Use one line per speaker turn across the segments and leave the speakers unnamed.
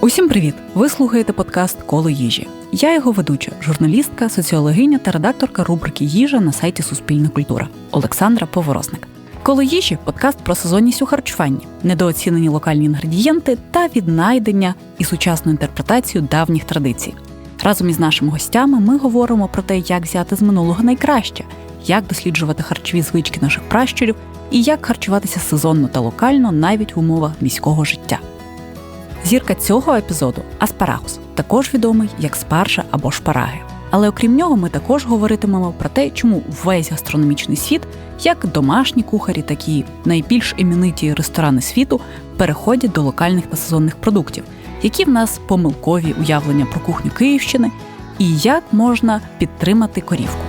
Усім привіт! Ви слухаєте подкаст Коло їжі. Я його ведуча, журналістка, соціологиня та редакторка рубрики Їжа на сайті Суспільна культура Олександра Поворозник. Коло їжі подкаст про сезонність у харчуванні, недооцінені локальні інгредієнти та віднайдення і сучасну інтерпретацію давніх традицій. Разом із нашими гостями ми говоримо про те, як взяти з минулого найкраще, як досліджувати харчові звички наших пращурів і як харчуватися сезонно та локально навіть в умовах міського життя. Зірка цього епізоду аспарагус, також відомий як спаржа або шпараги. Але окрім нього, ми також говоритимемо про те, чому весь гастрономічний світ, як домашні кухарі, так і найбільш імениті ресторани світу, переходять до локальних та сезонних продуктів, які в нас помилкові уявлення про кухню Київщини, і як можна підтримати корівку.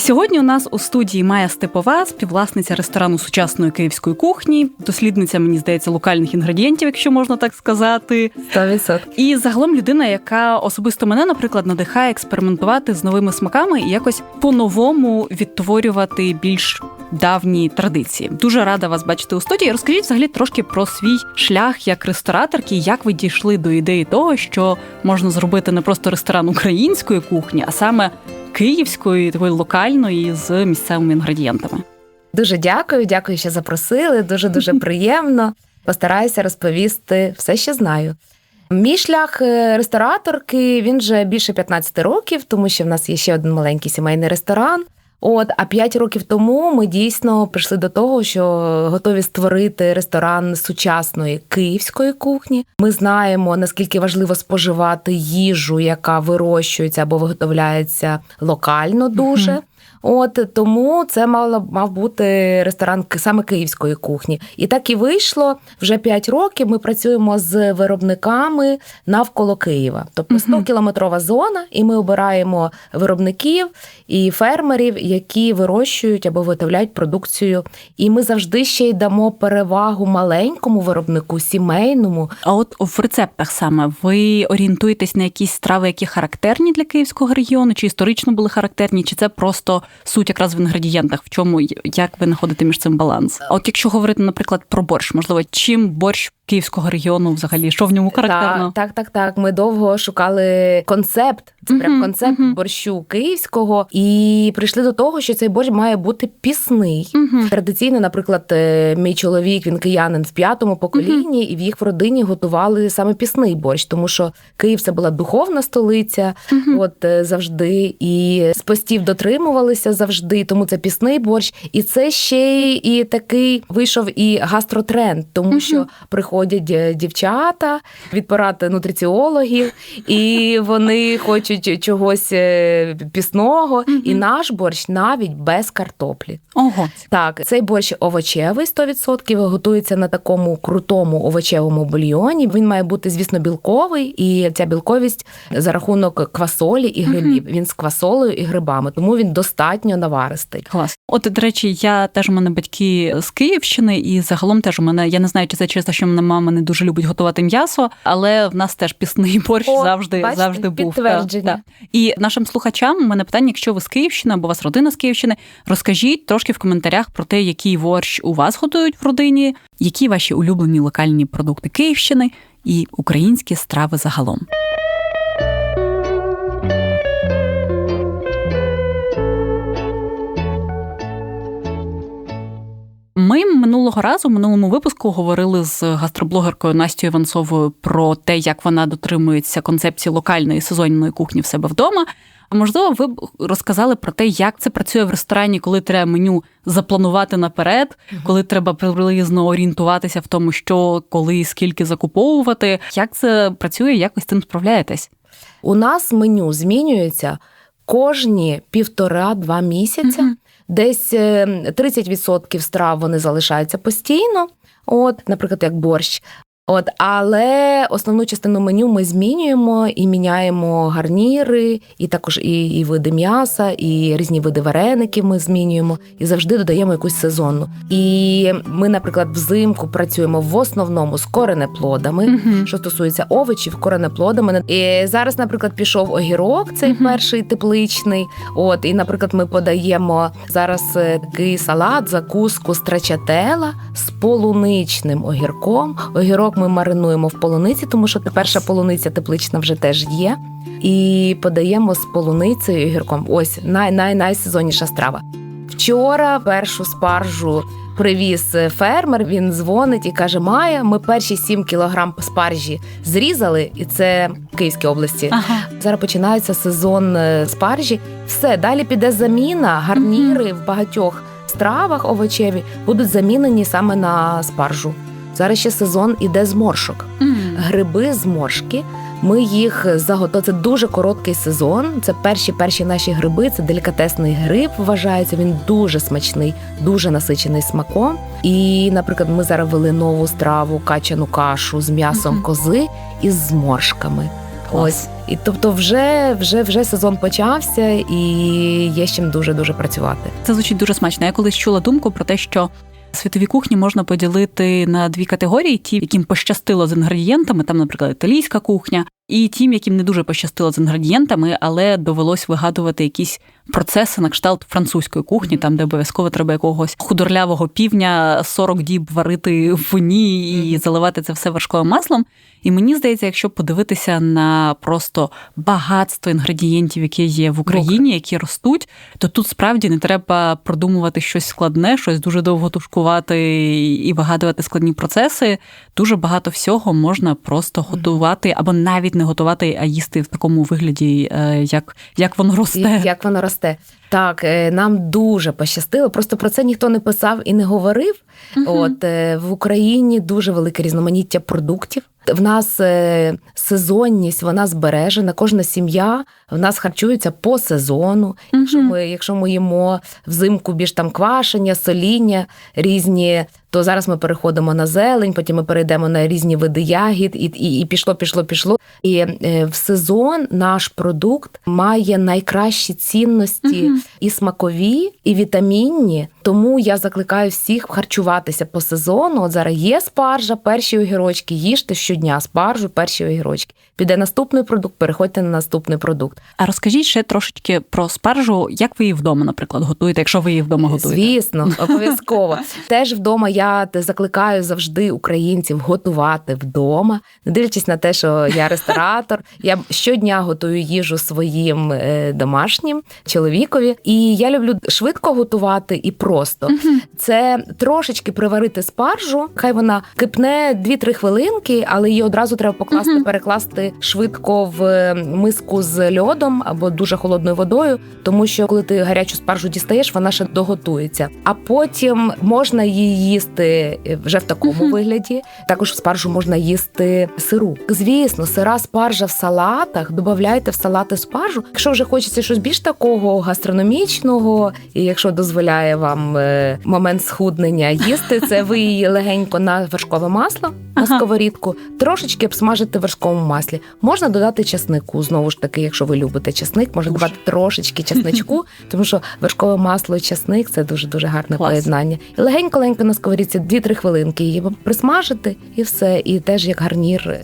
Сьогодні у нас у студії Майя Степова, співвласниця ресторану сучасної київської кухні, дослідниця, мені здається, локальних інгредієнтів, якщо можна так сказати.
100%.
І загалом людина, яка особисто мене, наприклад, надихає експериментувати з новими смаками і якось по-новому відтворювати більш давні традиції. Дуже рада вас бачити у студії. Розкажіть взагалі трошки про свій шлях як рестораторки, як ви дійшли до ідеї того, що можна зробити не просто ресторан української кухні, а саме київської, такої локальної з місцевими інгредієнтами.
Дуже дякую, дякую, що запросили. Дуже дуже приємно. Постараюся розповісти все, що знаю. Мій шлях е, рестораторки він вже більше 15 років, тому що в нас є ще один маленький сімейний ресторан. От, а п'ять років тому ми дійсно прийшли до того, що готові створити ресторан сучасної київської кухні. Ми знаємо наскільки важливо споживати їжу, яка вирощується або виготовляється локально дуже. От тому це мало мав бути ресторан саме київської кухні. І так і вийшло вже 5 років. Ми працюємо з виробниками навколо Києва. Тобто 100 кілометрова зона, і ми обираємо виробників і фермерів, які вирощують або виготовляють продукцію. І ми завжди ще й дамо перевагу маленькому виробнику, сімейному.
А от в рецептах саме ви орієнтуєтесь на якісь страви, які характерні для київського регіону, чи історично були характерні, чи це просто суть якраз в інгредієнтах, в чому як ви знаходите між цим баланс? От якщо говорити, наприклад, про борщ, можливо, чим борщ київського регіону взагалі що в ньому характерно?
Так, так, так. так. Ми довго шукали концепт. Це uh-huh, прям концепт uh-huh. борщу київського, і прийшли до того, що цей борщ має бути пісний. Uh-huh. Традиційно, наприклад, е, мій чоловік він киянин в п'ятому поколінні, і в їх в родині готували саме пісний борщ, тому що Київ це була духовна столиця, от е, завжди, і з постів дотримувалися завжди. Тому це пісний борщ, і це ще і такий вийшов і гастротренд, тому що приходять е, дівчата відпирати нутриціологів, і вони хочуть чогось е, пісного. І наш борщ навіть без картоплі.
Ого,
так, цей борщ овочевий 100%, готується на такому крутому овочевому бульйоні. Він має бути, звісно, білковий, і ця білковість за рахунок квасолі і грибів. Він з квасолею і грибами, тому він достатньо наваристий.
Клас. От, до речі, я теж у мене батьки з Київщини, і загалом теж у мене я не знаю, чи це через те, що мене мама не дуже любить готувати м'ясо, але в нас теж пісний борщ
О,
завжди
бачите,
завжди був.
Підтвердження.
Та, та. І нашим слухачам у мене питання, якщо ви з Київщини або у вас родина з Київщини, розкажіть трошки в коментарях про те, який борщ у вас готують в родині, які ваші улюблені локальні продукти Київщини і українські страви загалом. Ми минулого разу, в минулому випуску, говорили з гастроблогеркою Настю Іванцовою про те, як вона дотримується концепції локальної сезонної кухні в себе вдома. А Можливо, ви б розказали про те, як це працює в ресторані, коли треба меню запланувати наперед, коли треба приблизно орієнтуватися в тому, що коли скільки закуповувати. Як це працює, як ви з цим справляєтесь?
У нас меню змінюється кожні півтора-два місяці. Десь 30% страв вони залишаються постійно. От, наприклад, як борщ. От, але основну частину меню ми змінюємо і міняємо гарніри, і також і, і види м'яса, і різні види вареників ми змінюємо і завжди додаємо якусь сезонну. І ми, наприклад, взимку працюємо в основному з коренеплодами.
Мгм.
Що стосується овочів, коренеплодами. І зараз, наприклад, пішов огірок, цей
Мгм.
перший тепличний. От, і, наприклад, ми подаємо зараз е, такий салат, закуску страчателла з полуничним огірком. Огірок ми маринуємо в полуниці, тому що перша полуниця теплична вже теж є. І подаємо з полуницею і огірком. Ось най, най, найсезонніша страва. Вчора першу спаржу привіз е, фермер. Він дзвонить і каже: Майя, ми перші 7 кілограм спаржі зрізали, і це в Київській області.
Ага.
Зараз починається сезон е, спаржі. Все далі піде заміна. Гарніри в багатьох стравах овочеві будуть замінені саме на спаржу. Зараз ще сезон іде зморшок. Гриби зморшки. Ми їх заготовили. Це дуже короткий сезон. Це перші перші наші гриби. Це делікатесний гриб. Вважається. Він дуже смачний, дуже насичений смаком. І, наприклад, ми зараз ввели нову страву, качану кашу з м'ясом кози і з зморшками.
Клас.
Ось і тобто, вже, вже, вже сезон почався, і є з чим дуже дуже працювати.
Це звучить дуже смачно. Я колись чула думку про те, що світові кухні можна поділити на дві категорії: ті, яким пощастило з інгредієнтами, там, наприклад, італійська кухня, і тим, яким не дуже пощастило з інгредієнтами, але довелось вигадувати якісь процеси на кшталт французької кухні, там де обов'язково треба якогось худорлявого півня 40 діб варити в вині і заливати це все вершковим маслом. І мені здається, якщо подивитися на просто багатство інгредієнтів, які є в Україні, які ростуть, то тут справді не треба продумувати щось складне, щось дуже довго тушкувати і вигадувати складні процеси. Дуже багато всього можна просто готувати або навіть не готувати, а їсти в такому вигляді, е, як, як воно росте.
як воно росте. Так, е, нам дуже пощастило. Просто про це ніхто не писав і не говорив.
Мгм.
От е, в Україні дуже велике різноманіття продуктів. В нас сезонність, вона збережена. Кожна сім'я в нас харчується по сезону. Якщо ми, якщо ми їмо взимку більш там квашення, соління різні, то зараз ми переходимо на зелень, потім ми перейдемо на різні види ягід, і, і, і пішло, пішло, пішло. І е, в сезон наш продукт має найкращі цінності
Мгм.
і смакові, і вітамінні. Тому я закликаю всіх харчуватися по сезону. От зараз є спаржа, перші огірочки, їжте щодня спаржу, перші огірочки. Піде наступний продукт, переходьте на наступний продукт.
А розкажіть ще трошечки про спаржу, як ви її вдома, наприклад, готуєте, якщо ви її вдома готуєте.
Звісно, обов'язково. Теж вдома я те закликаю завжди українців готувати вдома, не дивлячись на те, що я ресторатор. Я щодня готую їжу своїм е, домашнім чоловікові. І я люблю швидко готувати і просто. Це трошечки приварити спаржу, хай вона кипне 2-3 хвилинки, але її одразу треба покласти, перекласти швидко в е, миску з льодом або дуже холодною водою, тому що коли ти гарячу спаржу дістаєш, вона ще доготується. А потім можна її їсти е, вже в такому
Мгм.
вигляді. Також спаржу можна їсти сиру. Звісно, сира спаржа в салатах. Додавайте в салати спаржу. Якщо вже хочеться щось більш такого гастрономічного, і якщо дозволяє вам е, момент схуднення їсти, це ви її легенько на вершкове масло на сковорідку, трошечки обсмажити в вершковому маслі. Можна додати часнику. Знову ж таки, якщо ви любите часник, можна додати трошечки часничку, тому що вершкове масло і часник це дуже дуже гарне
Клас.
поєднання. І легенько-легенько на сковорідці 2-3 хвилинки її присмажити, і все. І теж як гарнір.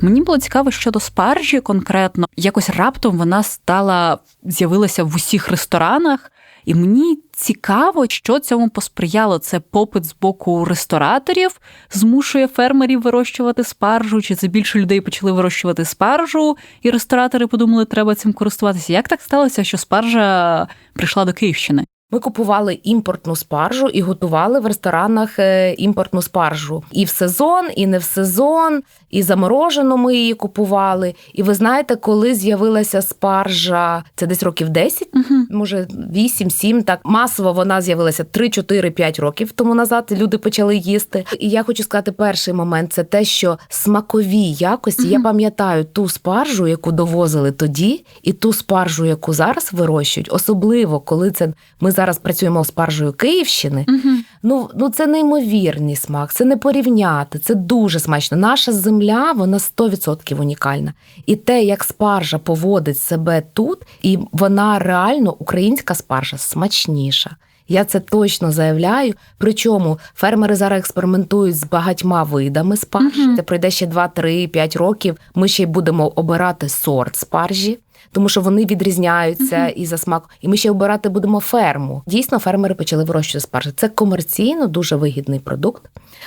Мені було цікаво щодо спаржі конкретно. Якось раптом вона стала з'явилася в усіх ресторанах, і мені цікаво, що цьому посприяло. Це попит з боку рестораторів змушує фермерів вирощувати спаржу, чи це більше людей почали вирощувати спаржу, і ресторатори подумали, треба цим користуватися. Як так сталося, що спаржа прийшла до Київщини?
Ми купували імпортну спаржу і готували в ресторанах е, імпортну спаржу. І в сезон, і не в сезон, і заморожену ми її купували. І ви знаєте, коли з'явилася спаржа, це десь років 10,
Угу.
може 8-7, так масово вона з'явилася 3-4-5 років тому назад. Люди почали їсти. І я хочу сказати, перший момент це те, що смакові якості. Я пам'ятаю ту спаржу, яку довозили тоді, і ту спаржу, яку зараз вирощують, особливо коли це ми зараз працюємо з спаржею Київщини.
Угу.
Ну, ну це неймовірний смак, це не порівняти, це дуже смачно. Наша земля, вона 100% унікальна. І те, як спаржа поводить себе тут, і вона реально українська спаржа смачніша. Я це точно заявляю. Причому фермери зараз експериментують з багатьма видами спаржі.
Мгм.
Це пройде ще 2-3-5 років. Ми ще й будемо обирати сорт спаржі. Тому що вони відрізняються і за смак, і ми ще обирати будемо ферму. Дійсно, фермери почали вирощувати спаржу. Це комерційно дуже вигідний продукт.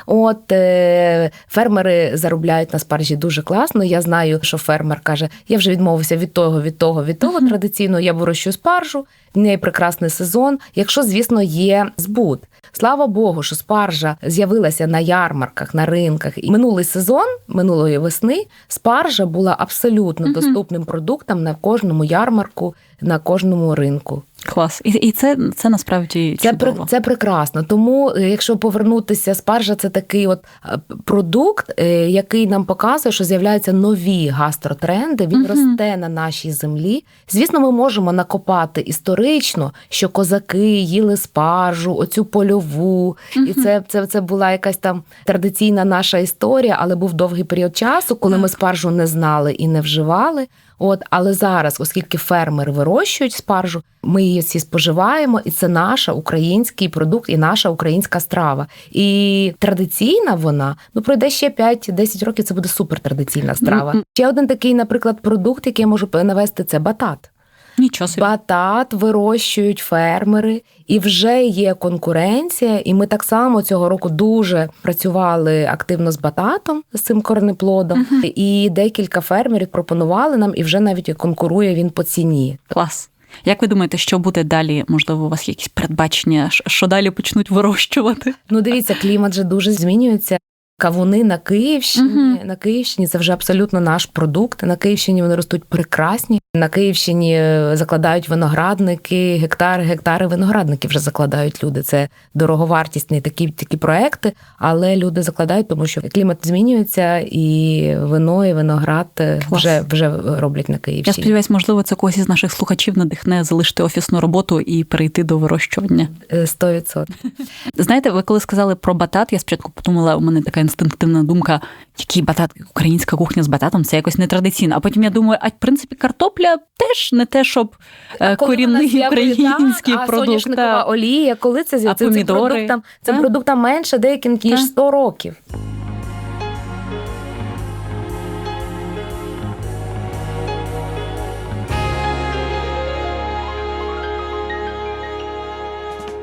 От е, фермери заробляють на спаржі дуже класно. Я знаю, що фермер каже: я вже відмовився від того, від того, від того.
Мгм.
Традиційно я вирощую спаржу, в неї прекрасний сезон. Якщо, звісно, є збут. Слава Богу, що спаржа з'явилася на ярмарках, на ринках. І минулий сезон, минулої весни, спаржа була абсолютно доступним продуктом на кожному ярмарку, на кожному ринку.
Клас. І, і це, це насправді
Це
чудово.
це прекрасно. Тому, е, якщо повернутися, спаржа це такий от е, продукт, е, який нам показує, що з'являються нові гастротренди. Він
Мгм.
росте на нашій землі. Звісно, ми можемо накопати історично, що козаки їли спаржу, оцю польову, і це, це, це була якась там традиційна наша історія, але був довгий період часу, коли ми спаржу не знали і не вживали. От, але зараз, оскільки фермери вирощують спаржу, ми її всі споживаємо, і це наша український продукт і наша українська страва. І традиційна вона ну пройде ще 5-10 років. Це буде супертрадиційна страва. Ще один такий, наприклад, продукт, який я можу навести, це батат.
Нічого собі.
Батат вирощують фермери, і вже є конкуренція. І ми так само цього року дуже працювали активно з бататом, з цим корнеплодом.
Мгм.
І декілька фермерів пропонували нам, і вже навіть конкурує він по ціні.
Клас. Як ви думаєте, що буде далі? Можливо, у вас якісь передбачення, що далі почнуть вирощувати?
Ну, дивіться, клімат же дуже змінюється. Кавуни на Київщині.
Мгм.
На Київщині це вже абсолютно наш продукт. На Київщині вони ростуть прекрасні. На Київщині е, закладають виноградники, гектари, гектари виноградників вже закладають люди. Це дороговартісні такі, такі проекти, але люди закладають, тому що клімат змінюється, і вино, і виноград е,
Клас.
вже, вже роблять на
Я
Київщині.
сподіваюся, можливо, це когось із наших слухачів надихне залишити офісну роботу і перейти до вирощування.
Е, 100%.
Знаєте, ви коли сказали про батат, я спочатку подумала, у мене така інстинктивна думка, який батат, українська кухня з бататом, це якось нетрадиційно. А потім я думаю, а в принципі картопля теж не те, щоб е, корінний український
а
продукт.
соняшникова
та-
олія, коли це з'явиться?
Це
продуктам,
це
продуктам менше деяким ніж 100 років.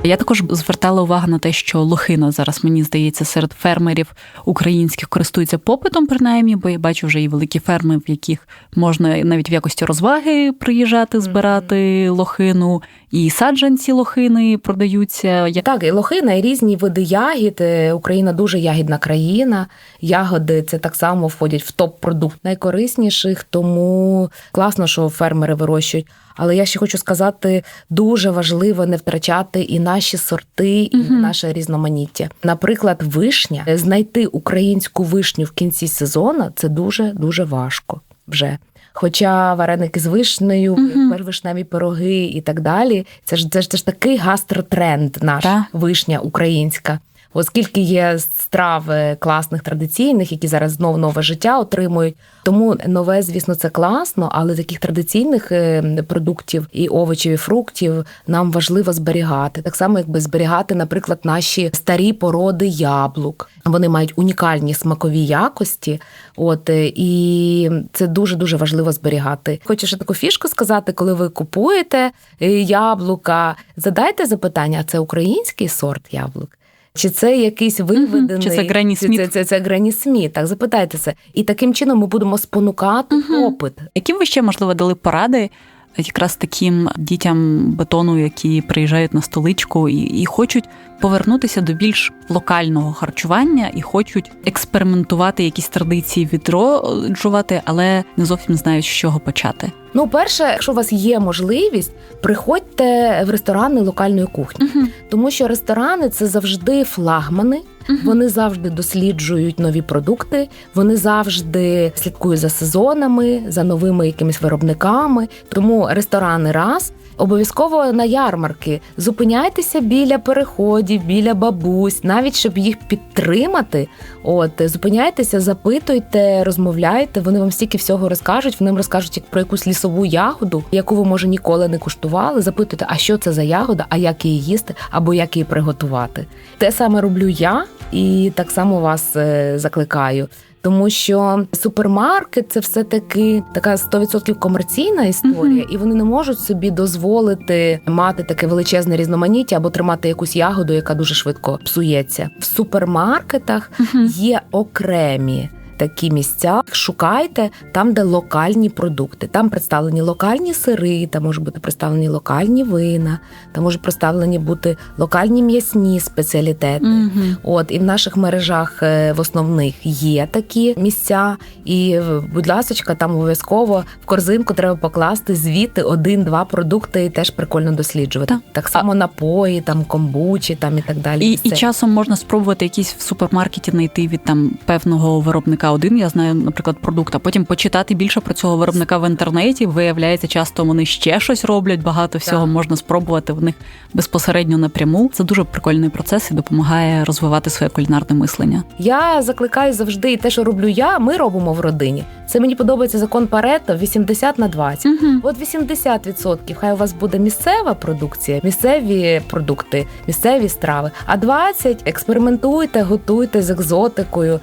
Я також звертала увагу на те, що лохина зараз, мені здається, серед фермерів українських користується попитом, принаймні, бо я бачу вже і великі ферми, в яких можна навіть в якості розваги приїжджати, збирати лохину, і саджанці лохини продаються.
Так, і лохина, і різні види ягід. Е, Україна дуже ягідна країна. Ягоди це так само входять в топ-продукт найкорисніших, тому класно, що фермери вирощують. Але я ще хочу сказати, дуже важливо не втрачати і наші сорти, і
Мгм.
наше різноманіття. Наприклад, вишня знайти українську вишню в кінці сезону це дуже дуже важко вже. Хоча вареники з вишнею,
Мгм.
вишневі пироги і так далі, це ж це ж, це ж такий гастротренд наш
Та.
вишня українська. Оскільки є страв е, класних традиційних, які зараз знов нове життя отримують. Тому нове, звісно, це класно, але таких традиційних е, продуктів і овочів, і фруктів нам важливо зберігати. Так само, якби зберігати, наприклад, наші старі породи яблук. Вони мають унікальні смакові якості. От е, і це дуже дуже важливо зберігати. Хочу ще таку фішку сказати, коли ви купуєте е, яблука, задайте запитання: а це український сорт яблук? Чи це якийсь виведений
Чи це Гренні
Чи
Сміт?
Це, це, це Гренні Сміт. Так запитайте це. І таким чином ми будемо спонукати попит.
Яким ви ще можливо дали поради якраз таким дітям бетону, які приїжджають на столичку і, і хочуть повернутися до більш локального харчування і хочуть експериментувати якісь традиції відроджувати, але не зовсім знають з чого почати.
Ну, перше, якщо у вас є можливість, приходьте в ресторани локальної кухні,
Угу.
тому що ресторани це завжди флагмани. Вони завжди досліджують нові продукти, вони завжди слідкують за сезонами, за новими якимись виробниками. Тому ресторани раз. Обов'язково на ярмарки зупиняйтеся біля переходів, біля бабусь, навіть щоб їх підтримати. От зупиняйтеся, запитуйте, розмовляйте. Вони вам стільки всього розкажуть. Вони вам розкажуть про якусь лісову ягоду, яку ви може ніколи не куштували. Запитуйте, а що це за ягода, а як її їсти, або як її приготувати. Те саме роблю я, і так само вас е, закликаю. Тому що супермаркет це все таки така 100% комерційна історія,
Мгм.
і вони не можуть собі дозволити мати таке величезне різноманіття або тримати якусь ягоду, яка дуже швидко псується. В супермаркетах
Мгм.
є окремі. Такі місця шукайте там, де локальні продукти. Там представлені локальні сири, там можуть бути представлені локальні вина, там можуть представлені бути локальні м'ясні спеціалітети.
Мгм.
От і в наших мережах е, в основних є такі місця. І, е, будь ласочка, там обов'язково в корзинку треба покласти звідти один-два продукти, і теж прикольно досліджувати.
Так.
Так само напої, там комбучі, там і так далі.
І, і часом можна спробувати якісь в супермаркеті знайти від там певного виробника один. Я знаю, наприклад, продукт, а потім почитати більше про цього виробника в інтернеті. Виявляється, часто вони ще щось роблять. Багато всього
Так.
можна спробувати в них безпосередньо напряму. Це дуже прикольний процес і допомагає розвивати своє кулінарне мислення.
Я закликаю завжди і те, що роблю я, ми робимо в родині. Це мені подобається закон Парето 80 на 20.
Угу.
От 80% хай у вас буде місцева продукція, місцеві продукти, місцеві страви. А 20% експериментуйте, готуйте з екзотикою.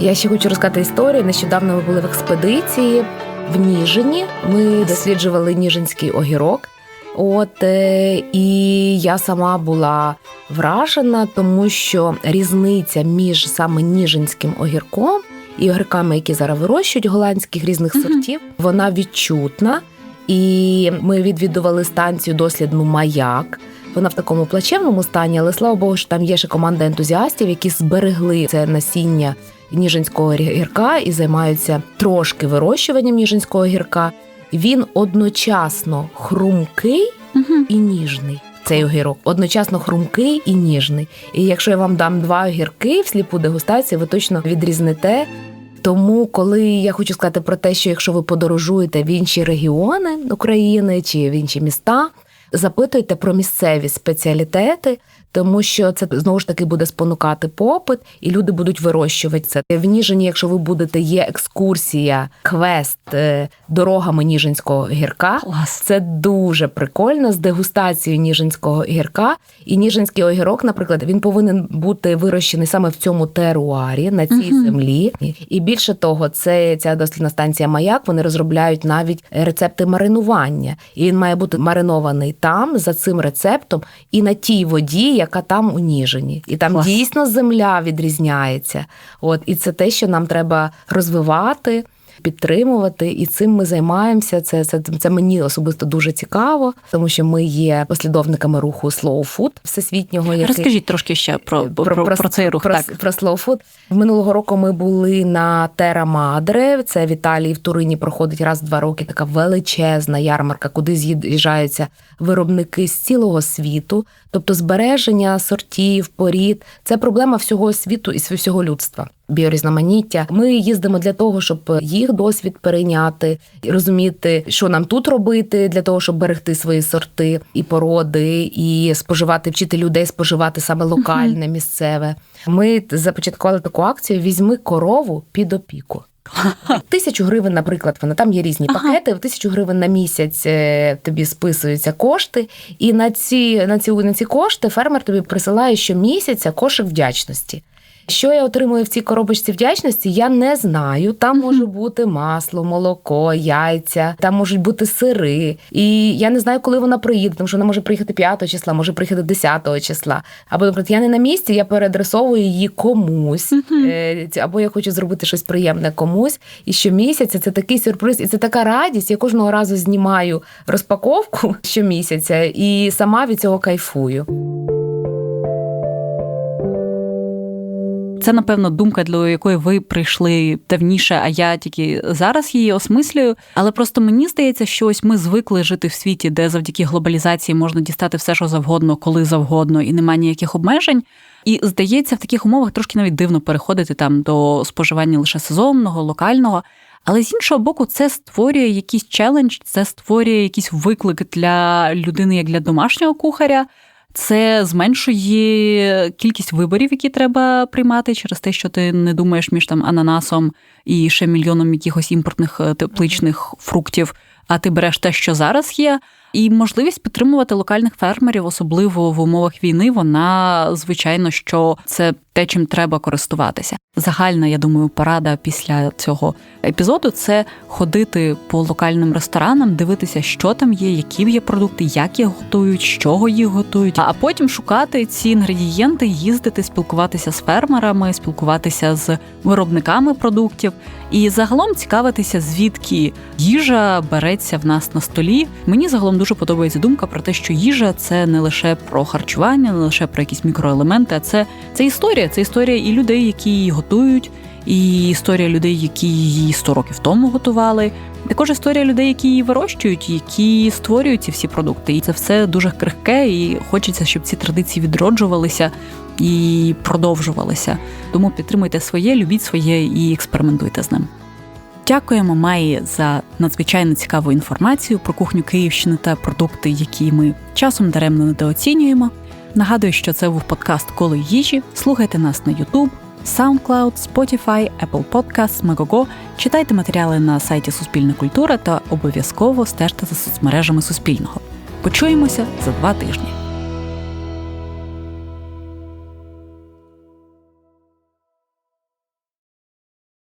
Я ще хочу розказати історію. Нещодавно ми були в експедиції в Ніжині. Ми досліджували Ніжинський огірок. От е, і я сама була вражена, тому що різниця між саме ніжинським огірком і огірками, які зараз вирощують голландських різних сортів, вона відчутна. І ми відвідували станцію дослідну Маяк. Вона в такому плачевному стані, але слава Богу, що там є ще команда ентузіастів, які зберегли це насіння ніжинського гірка і займаються трошки вирощуванням ніжинського гірка. Він одночасно хрумкий
Угу.
і ніжний. Цей огірок одночасно хрумкий і ніжний. І якщо я вам дам два огірки в сліпу дегустацію, ви точно відрізнете. Тому, коли я хочу сказати про те, що якщо ви подорожуєте в інші регіони України чи в інші міста, запитуйте про місцеві спеціалітети, тому що це знову ж таки буде спонукати попит, і люди будуть вирощувати це. В Ніжині, якщо ви будете, є екскурсія, квест е, дорогами Ніжинського гірка.
Клас.
Це дуже прикольно з дегустацією ніжинського гірка. І ніжинський огірок, наприклад, він повинен бути вирощений саме в цьому теруарі на цій
Мгм.
землі. І більше того, це ця дослідна станція Маяк. Вони розробляють навіть рецепти маринування. І він має бути маринований там за цим рецептом і на тій воді, яка там у Ніжині. І там
Клас.
дійсно земля відрізняється. От і це те, що нам треба розвивати підтримувати, і цим ми займаємося. Це, це, це мені особисто дуже цікаво, тому що ми є послідовниками руху Slow Food всесвітнього. Який...
Розкажіть трошки ще про, про, про, цей рух.
Про,
так.
про Slow Food. Минулого року ми були на Тера Мадре. Це в Італії в Турині проходить раз в два роки така величезна ярмарка, куди з'їжджаються виробники з цілого світу. Тобто збереження сортів, порід це проблема всього світу і всього людства. Біорізноманіття. Ми їздимо для того, щоб їх досвід перейняти і розуміти, що нам тут робити для того, щоб берегти свої сорти і породи, і споживати, вчити людей споживати саме локальне, місцеве. Ми започаткували таку акцію Візьми корову під опіку. Тисячу гривень, наприклад, вона там є різні
Ага.
пакети. В тисячу гривень на місяць е, тобі списуються кошти, і на ці, на ці, на ці кошти фермер тобі присилає щомісяця кошик вдячності. Що я отримую в цій коробочці вдячності, я не знаю. Там може бути масло, молоко, яйця, там можуть бути сири. І я не знаю, коли вона приїде, тому що вона може приїхати 5 числа, може приїхати 10 числа. Або, наприклад, я не на місці, я переадресовую її комусь, Е, або я хочу зробити щось приємне комусь. І щомісяця це такий сюрприз, і це така радість. Я кожного разу знімаю розпаковку щомісяця і сама від цього кайфую.
Це, напевно, думка, до якої ви прийшли давніше, а я тільки зараз її осмислюю. Але просто мені здається, що ось ми звикли жити в світі, де завдяки глобалізації можна дістати все, що завгодно, коли завгодно, і немає ніяких обмежень. І здається, в таких умовах трошки навіть дивно переходити там до споживання лише сезонного, локального. Але з іншого боку, це створює якийсь челендж, це створює якийсь виклик для людини, як для домашнього кухаря. Це зменшує кількість виборів, які треба приймати через те, що ти не думаєш між там ананасом і ще мільйоном якихось імпортних е, тепличних фруктів. А ти береш те, що зараз є. І можливість підтримувати локальних фермерів, особливо в умовах війни, вона звичайно що це те, чим треба користуватися. Загальна, я думаю, порада після цього епізоду це ходити по локальним ресторанам, дивитися, що там є, які є продукти, як їх готують, з чого їх готують, а потім шукати ці інгредієнти, їздити, спілкуватися з фермерами, спілкуватися з виробниками продуктів і загалом цікавитися, звідки їжа береться в нас на столі. Мені загалом дуже подобається думка про те, що їжа це не лише про харчування, не лише про якісь мікроелементи, а це, це історія, це історія і людей, які її готують, і історія людей, які її 100 років тому готували. Також історія людей, які її вирощують, які створюють ці всі продукти. І це все дуже крихке, і хочеться, щоб ці традиції відроджувалися і продовжувалися. Тому підтримуйте своє, любіть своє і експериментуйте з ним. Дякуємо Майі за надзвичайно цікаву інформацію про кухню Київщини та продукти, які ми часом даремно недооцінюємо. Нагадую, що це був подкаст Коло їжі. Слухайте нас на YouTube, SoundCloud, Spotify, Apple Podcasts, Megogo. Читайте матеріали на сайті Суспільна культура та обов'язково стежте за соцмережами Суспільного. Почуємося за два тижні.